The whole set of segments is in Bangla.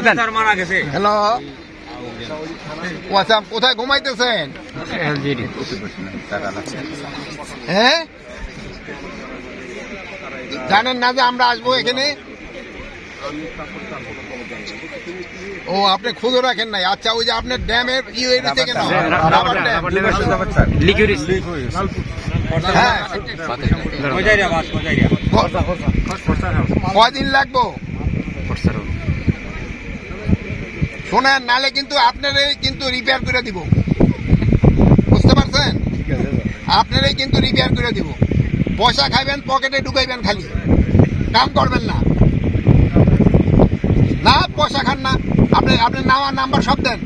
দেন। গেছে। হ্যালো? আচ্ছা কোথায় ঘুমাইতেছেন? হ্যাঁ? জানেন না যে আমরা আসব এখানে? ও আপনি খুঁজো রাখেন নাই। আচ্ছা ওই যে আপনার ড্যামের কেন লিকুইড। হ্যাঁ। মজাইরা বাস মজাইরা। ক- কয়দিন লাগবো? শোনেন নালে কিন্তু আপনারই কিন্তু রিপেয়ার করে দিব। বুঝতে পারছেন? আপনারই কিন্তু রিপেয়ার করে দিব। পয়সা খাইবেন পকেটে ঢুকাইবেন খালি। কাম করবেন না। না পয়সা খান না। আপনি আপনি নামা নাম্বার সব দেন।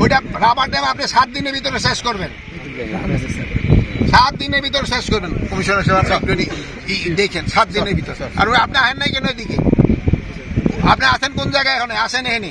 ওইটা রাবার ড্যাম আপনি সাত দিনের ভিতরে শেষ করবেন। সাত দিনের ভিতরে শেষ করবেন। কমিশনার সাহেব আপনি দেখেন সাত দিনের ভিতরে। আর আপনি আহেন নাই কেন এদিকে? আপনি আছেন কোন জায়গায় এখানে? আসেন এখানে।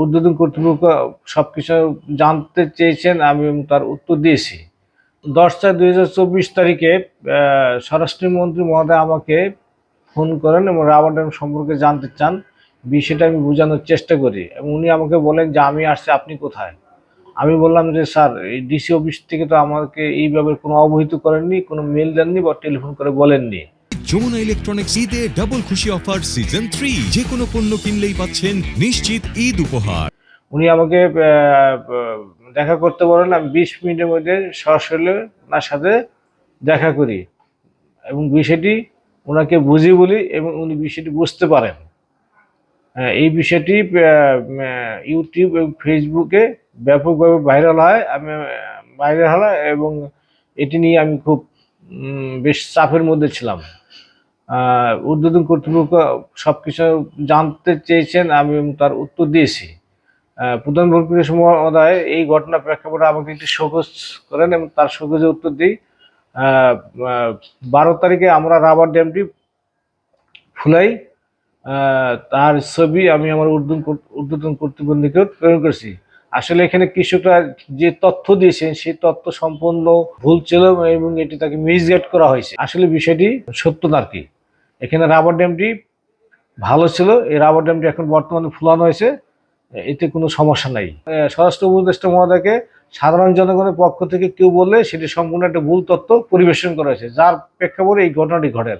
উদ্বোধন কর্তৃপক্ষ সব কিছু জানতে চেয়েছেন, আমি তার উত্তর দিয়েছি। দশ চার দুই তারিখে স্বরাষ্ট্রমন্ত্রী মহোদয় আমাকে ফোন করেন এবং রাবার ড্যাম সম্পর্কে জানতে চান। বিষয়টা আমি বোঝানোর চেষ্টা করি এবং উনি আমাকে বলেন যে, আমি আসছি, আপনি কোথায়? আমি বললাম যে, স্যার, এই ডিসি অফিস থেকে তো আমাকে এই ব্যাপারে কোনো অবহিত করেননি, কোনো মেল দেননি বা টেলিফোন করে বলেননি। যমুনা ইলেকট্রনিক্স ঈদে ডাবল খুশি অফার সিজন থ্রি যে কোনো পণ্য কিনলেই পাচ্ছেন নিশ্চিত ঈদ উপহার। উনি আমাকে দেখা করতে বলেন আমি বিশ মিনিটের মধ্যে সরাসরি ওনার সাথে দেখা করি। এবং বিষয়টি ওনাকে বুঝি বলি এবং উনি বিষয়টি বুঝতে পারেন। আহ, এই বিষয়টি ইউটিউব এবং ফেসবুকে ব্যাপকভাবে ভাইরাল হয়। আমি ভাইরাল হয় এবং এটি নিয়ে আমি খুব বেশ চাপের মধ্যে ছিলাম। উদ্বোধন কর্তৃপক্ষ সব কিছু জানতে চেয়েছেন, আমি তার উত্তর দিয়েছি। প্রধান মহোদয় এই ঘটনা প্রেক্ষাপটে আমাকে একটি শোকজ করেন এবং তার শোকজে উত্তর দিই। বারো তারিখে আমরা রাবার ড্যামটি ফুলাই তার ছবি আমি আমার উদ্বোধন কর- উদ্বোধন কর্তৃপক্ষের নিকট প্রেরণ করেছি। আসলে এখানে কৃষকরা যে তথ্য দিয়েছেন, সেই তথ্য সম্পূর্ণ ভুল ছিল এবং এটি তাকে মিসগাইড করা হয়েছে। আসলে বিষয়টি সত্য না আর কি এখানে রাবার ড্যামটি ভালো ছিল। এই রাবার ড্যামটি এখন বর্তমানে ফুলানো হয়েছে। এতে কোনো সমস্যা নাই। স্বরাষ্ট্র উপদেষ্টা মহোদয়কে সাধারণ জনগণের পক্ষ থেকে কেউ বললে সেটি সম্পূর্ণ একটা ভুল তথ্য পরিবেশন করা হয়েছে। যার প্রেক্ষাপটে এই ঘটনাটি ঘটে।